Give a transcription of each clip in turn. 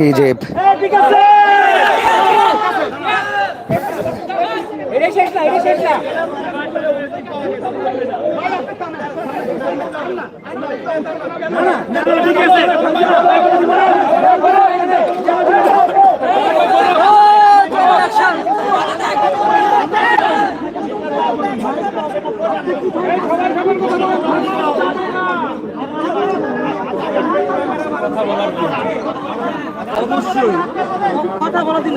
এই যে কথা বলা দিন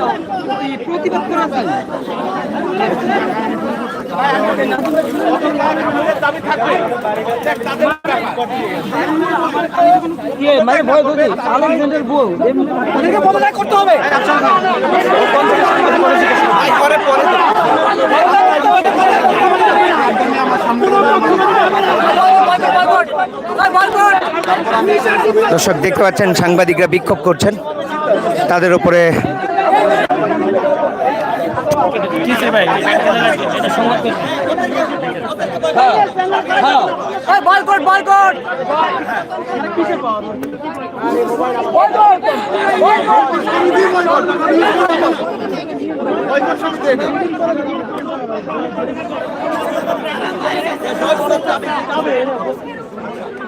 প্রতিবাদ করা যায়। মানে ভয় করতে আলমগঞ্জের বউ ওদেরকে পদত্যাগ করতে হবে। দর্শক দেখতে পাচ্ছেন সাংবাদিকরা বিক্ষোভ করছেন তাদের উপরে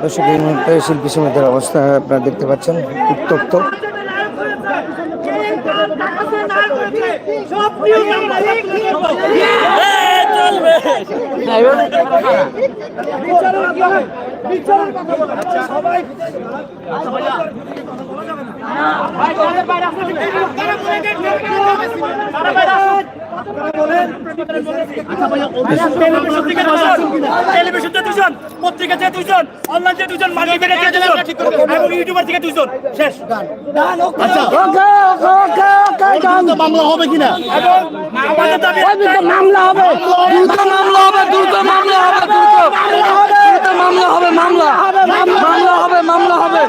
দর্শক শিল্পী সমিতির অবস্থা আপনারা দেখতে পাচ্ছেন উত্তপ্ত টেলিভিশন থেকে দুজন পত্রিকা থেকে দুজন অনলাইন থেকে দুজন মাল্টিমিডিয়া থেকে দুজন এবং ইউটিউবার থেকে দুজন শেষ আচ্ছা মামলা হবে কিনা এবং আমাদের দাবি মামলা হবে দ্রুত মামলা হবে দ্রুত মামলা হবে দ্রুত মামলা হবে মামলা মামলা হবে মামলা হবে।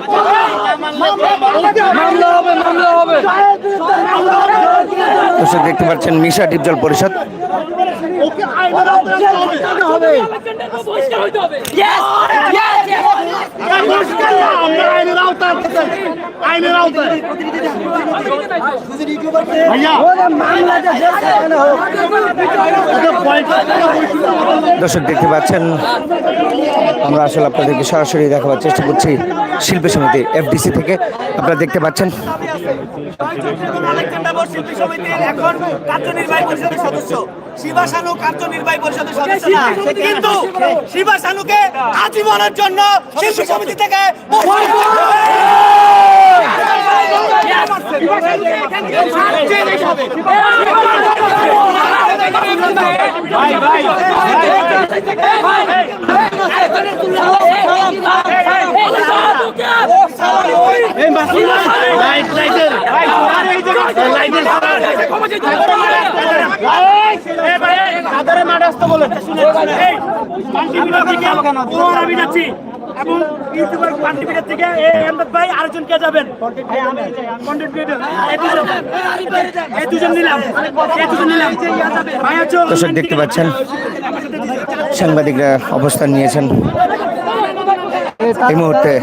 মামলা হবে মামলা হবে। দর্শক দেখতে পাচ্ছেন মিশা ডিপজল পরিষদ আমরা আইনের আওতায় আইনের আওতায়। দর্শক দেখতে পাচ্ছেন আমরা আসলে আপনাদেরকে সরাসরি দেখাবার চেষ্টা করছি শিল্পী সমিতি এফডিসি থেকে। আপনারা দেখতে পাচ্ছেন আলেকজান্ডার শিল্পী সমিতির এখন কার্যনির্বাহী পরিষদের সদস্য শিবা শানু কার্যনির্বাহী পরিষদের সদস্য কিন্তু শিবা শানুকে আজীবনের জন্য শিল্পী সমিতি থেকে ভাই ভাই আদারে মাঠে আসতে বলেন এই পান্টিবিটা আমি যাচ্ছি এবং ইউটিউবার থেকে এই এমদাদ ভাই আরেকজন কে যাবেন? এই দুজন। নিলাম। এই দুজন নিলাম। দর্শক দেখতে পাচ্ছেন, সাংবাদিকরা অবস্থান নিয়েছেন। এই মুহূর্তে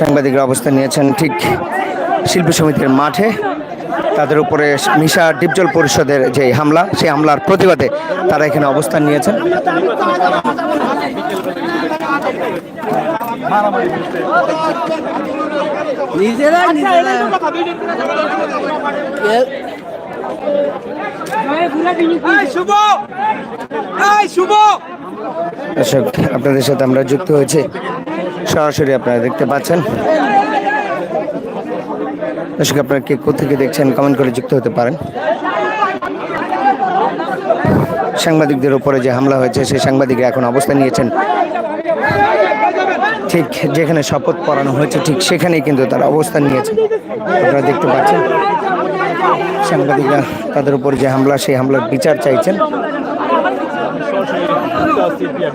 সাংবাদিকরা অবস্থান নিয়েছেন ঠিক শিল্পী সমিতির মাঠে। তাদের উপরে মিশা ডিপজল পরিষদের যে হামলা সেই হামলার প্রতিবাদে তারা এখানে অবস্থান নিয়েছেন। নিজেরা নিজেরা। শুভ! শুভ! দর্শক আপনাদের সাথে আমরা যুক্ত হয়েছে। সরাসরি আপনারা দেখতে পাচ্ছেন। দর্শক, আপনারা কে কোথেকে দেখছেন কমেন্ট করে যুক্ত হতে পারেন। সাংবাদিকদের উপরে যে হামলা হয়েছে, সেই সাংবাদিকরা এখন অবস্থান নিয়েছেন। ঠিক যেখানে শপথ পড়ানো হয়েছে, ঠিক সেখানেই কিন্তু তারা অবস্থান নিয়েছে। আপনারা দেখতে পাচ্ছেন, সাংবাদিকরা তাদের উপর যে হামলা, সেই হামলার বিচার চাইছেন। সরাসরি সিপিআর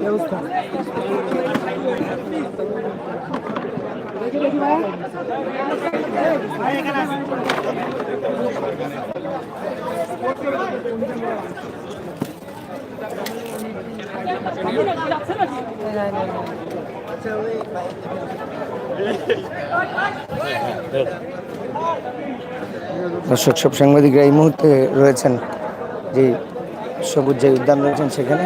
ব্যবস্থা দর্শক সব সাংবাদিকরা এই মুহূর্তে রয়েছেন যে সবুজ যে উদ্যান রয়েছেন সেখানে।